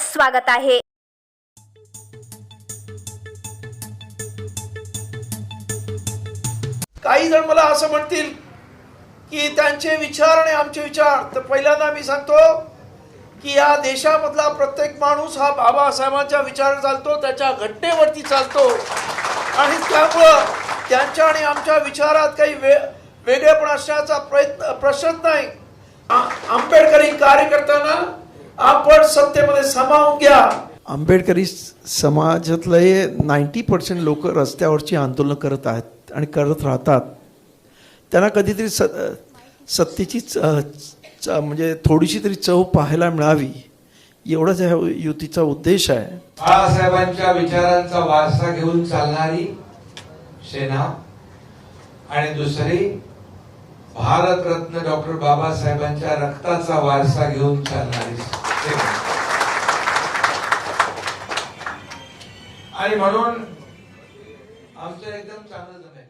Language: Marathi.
स्वागत आहे. काही जण मला असं म्हणतील की त्यांचे विचार आणि आमचे विचार. तर पहिल्यांदा मी सांगतो की या देशामधला प्रत्येक माणूस हा बाबासाहेबांच्या विचार चालतो त्याच्या घटनेवरती चालतो. आणि त्यामुळं त्यांच्या आणि आमच्या विचारात काही वे वेगळेपण असण्याचा प्रयत्न प्रश्नच नाही. आंबेडकरी कार्य आपण सत्तेमध्ये सामावून घ्या आंबेडकरी समाजातले नाईंटी पर्सेंट लोक रस्त्यावरची आंदोलनं करत आहेत आणि करत राहतात. त्यांना कधीतरी स सत्तेची च- म्हणजे थोडीशी तरी चव पाहायला मिळावी एवढाच ह्या युतीचा उद्देश आहे. बाळासाहेबांच्या विचारांचा वारसा घेऊन चालणारी सेना आणि दुसरी भारतरत्न डॉक्टर बाबासाहेबांच्या रक्ताचा वारसा घेऊन चालणारी सेना आणि म्हणून आमचं एकदम चांगलं जमेल.